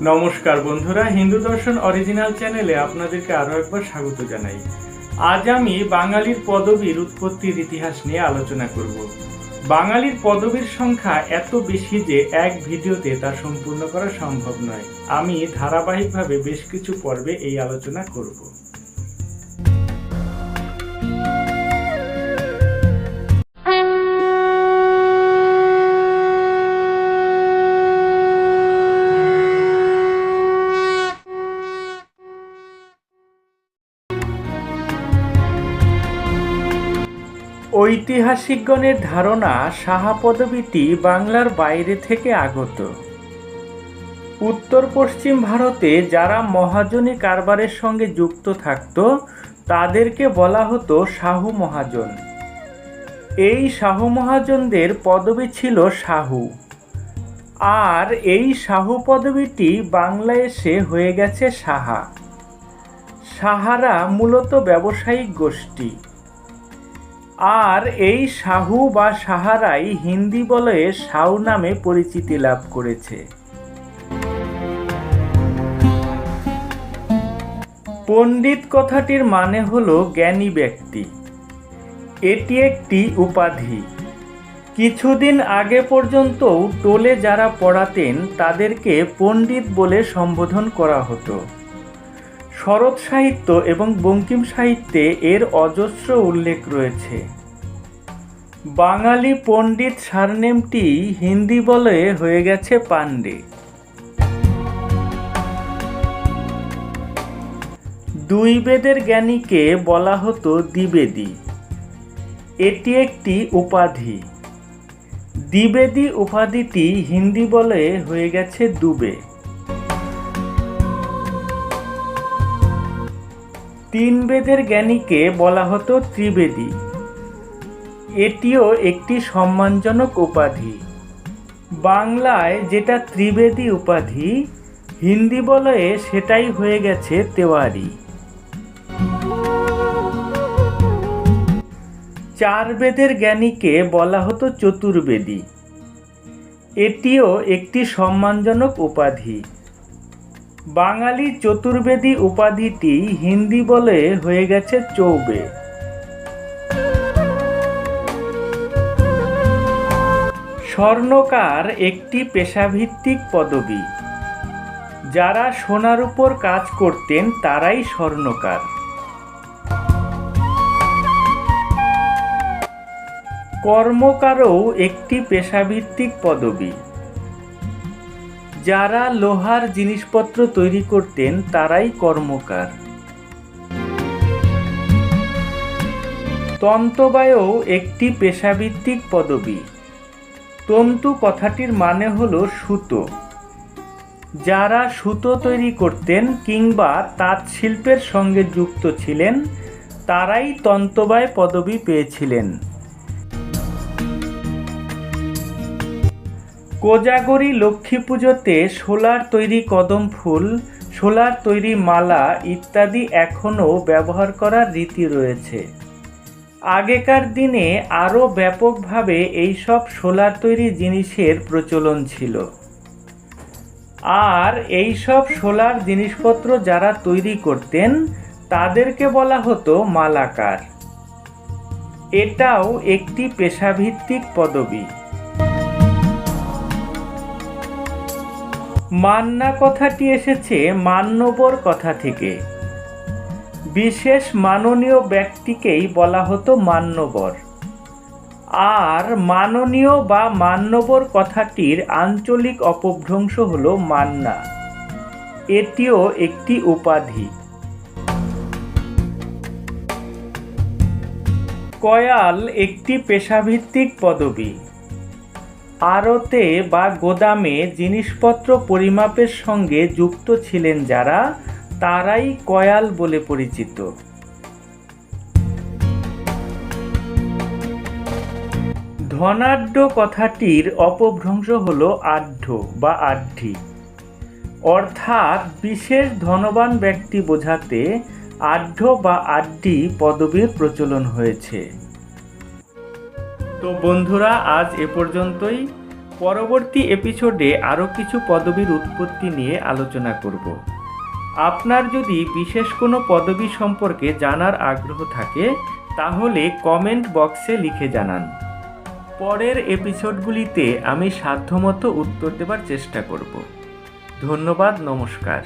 নমস্কার বন্ধুরা, হিন্দু দর্শন অরিজিনাল চ্যানেলে আপনাদেরকে আরও একবার স্বাগত জানাই। আজ আমি বাঙালির পদবীর উৎপত্তির ইতিহাস নিয়ে আলোচনা করব। বাঙালির পদবীর সংখ্যা এত বেশি যে এক ভিডিওতে তা সম্পূর্ণ করা সম্ভব নয়। আমি ধারাবাহিকভাবে বেশ কিছু পর্বে এই আলোচনা করব। ঐতিহাসিকগণের ধারণা সাহা পদবীটি বাংলার বাইরে থেকে আগত। উত্তর পশ্চিম ভারতে যারা মহাজনী কারবারের সঙ্গে যুক্ত থাকত, তাদেরকে বলা হতো শাহু মহাজন। এই শাহু মহাজনদের পদবী ছিল শাহু। আর এই শাহু পদবীটি বাংলায় এসে হয়ে গেছে সাহা। সাহারা মূলত ব্যবসায়িক গোষ্ঠী। আর এই শাহু বা সাহারাই হিন্দি বলয়ে সাউ নামে পরিচিতি লাভ করেছে। পণ্ডিত কথাটির মানে হলো জ্ঞানী ব্যক্তি। এটি একটি উপাধি। কিছুদিন আগে পর্যন্ত টোলে যারা পড়াতেন তাদেরকে পণ্ডিত বলে সম্বোধন করা হতো। শরৎ সাহিত্য এবং বঙ্কিম সাহিত্যে এর অজস্র উল্লেখ রয়েছে। বাঙালি পণ্ডিত সারনেমটি হিন্দি বলে হয়ে গেছে পাণ্ডে। দুই বেদের জ্ঞানীকে বলা হতো দ্বিবেদী। এটি একটি উপাধি। দ্বিবেদী উপাধিটি হিন্দি বলে হয়ে গেছে দুবে। তিন বেদের জ্ঞানীকে বলা হতো ত্রিবেদী। এটিও একটি সম্মানজনক উপাধি। বাংলায় যেটা ত্রিবেদী উপাধি, হিন্দি বলয়ে সেটাই হয়ে গেছে তেওয়ারি। চার বেদের জ্ঞানীকে বলা হতো চতুর্বেদী। এটিও একটি সম্মানজনক উপাধি। বাঙালি চতুর্বেদী উপাধিটি হিন্দি বলে হয়ে গেছে চৌবে। স্বর্ণকার একটি পেশাভিত্তিক পদবি। যারা সোনার উপর কাজ করতেন, তারাই স্বর্ণকার। কর্মকারও একটি পেশাভিত্তিক পদবি। যারা লোহার জিনিসপত্র তৈরি করতেন, তারাই কর্মকার। তন্তবায়ও একটি পেশাভিত্তিক পদবি। তন্তু কথাটির মানে হল সুতো। যারা সুতো তৈরি করতেন কিংবা তাঁত শিল্পের সঙ্গে যুক্ত ছিলেন, তারাই তন্তবায় পদবি পেয়েছিলেন। কোজাগরি লক্ষ্মী পুজোতে সোলার তৈরি কদম ফুল, সোলার তৈরি মালা ইত্যাদি এখনও ব্যবহার করার রীতি রয়েছে। আগেকার দিনে আরও ব্যাপকভাবে এইসব সোলার তৈরি জিনিসের প্রচলন ছিল। আর এইসব সোলার জিনিসপত্র যারা তৈরি করতেন, তাদেরকে বলা হতো মালাকার। এটাও একটি পেশাভিত্তিক পদবী। মান্না কথাটি এসেছে মান্যবর কথা থেকে। বিশেষ মাননীয় ব্যক্তিকেই বলা হতো মান্যবর আর মাননীয় বা মান্যবর কথাটির আঞ্চলিক অপভ্রংশ হল মান্না। এটিও একটি উপাধি। কয়াল একটি পেশাভিত্তিক পদবী। আড়তে বা গোদামে জিনিসপত্র পরিমাপের সঙ্গে যুক্ত ছিলেন যারা, তারাই কয়াল বলে পরিচিত। ধনাঢ্য কথাটির অপভ্রংশ হল আঢ্য বা আঢ্যি অর্থাৎ বিশেষ ধনবান ব্যক্তি বোঝাতে আঢ্য বা আড্ডি পদবীর প্রচলন হয়েছে। তো বন্ধুরা, আজ এ পর্যন্তই। পরবর্তী এপিসোডে আরও কিছু পদবীর উৎপত্তি নিয়ে আলোচনা করব। আপনার যদি বিশেষ কোনো পদবী সম্পর্কে জানার আগ্রহ থাকে, তাহলে কমেন্ট বক্সে লিখে জানান। পরের এপিসোডগুলিতে আমি সাধ্যমতো উত্তর দেবার চেষ্টা করব। ধন্যবাদ, নমস্কার।